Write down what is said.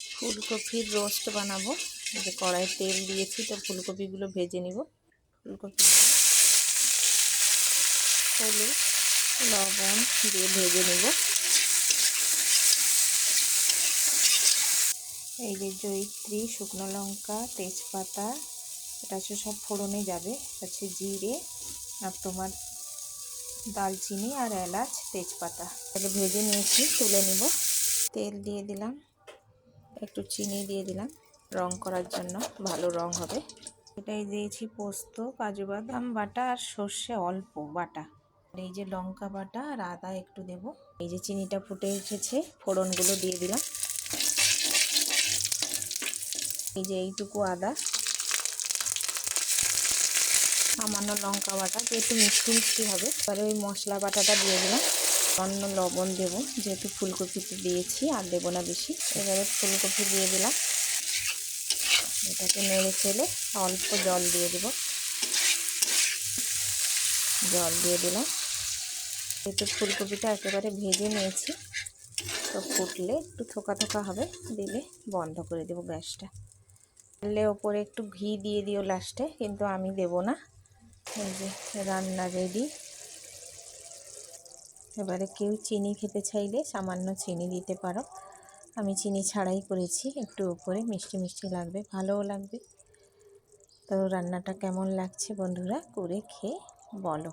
ফুলকপির রোস্ট বানাবো। যে কড়াই তেল দিয়েছি, তো ফুলকপিগুলো ভেজে নিব। ফুলকপি হলুদ, লবণ দিয়ে ভেজে নিব। এই যে জয়িত্রী, শুকনো লঙ্কা, তেজপাতা, এটা হচ্ছে সব ফোড়নে যাবে। হচ্ছে জিরে আর তোমার দালচিনি আর এলাচ, তেজপাতা। তাহলে ভেজে নিয়েছি, তুলে নিব। তেল দিয়ে দিলাম। একটু চিনি দিয়ে দিলাম। রং করার জন্য ভালো রং হবে। এটাই দিয়েছি পোস্ত, কাজু বাদাম বাটা আর সর্ষে অল্প বাটা। এই যে লঙ্কা বাটা আর আদা একটু দেব। এই যে চিনিটা ফুটে উঠেছে ফোড়নগুলো দিয়ে দিলাম। এই যে এইটুকু আদা। সামান্য লঙ্কা বাটা যেহেতু মিষ্টি মিষ্টি হবে। এবারে ওই মশলা বাটাটা দিয়ে দিলাম। অন্য লবণ দেব, যেহেতু ফুলকপিতে দিয়েছি, আর দেবো না বেশি। এবারে ফুলকপি দিয়ে দিলাম। এটাকে নেড়ে ফেলে অল্প জল দিয়ে দেব। জল দিয়ে দিলাম। যেহেতু ফুলকপিটা একেবারে ভেজে নিয়েছি, তো ফুটলে একটু থোকা থোকা হবে, দিলে বন্ধ করে দেবো গ্যাসটা। দিলে ওপরে একটু ঘি দিয়ে দিও লাস্টে, কিন্তু আমি দেব না। এই যে রান্না রেডি এবারে কেউ চিনি খেতে চাইলে সামান্য চিনি দিতে পারো। আমি চিনি ছাড়াই করেছি, একটু উপরে মিষ্টি মিষ্টি লাগবে, ভালোও লাগবে। তো রান্নাটা কেমন লাগছে বন্ধুরা, করে খেয়ে বলো।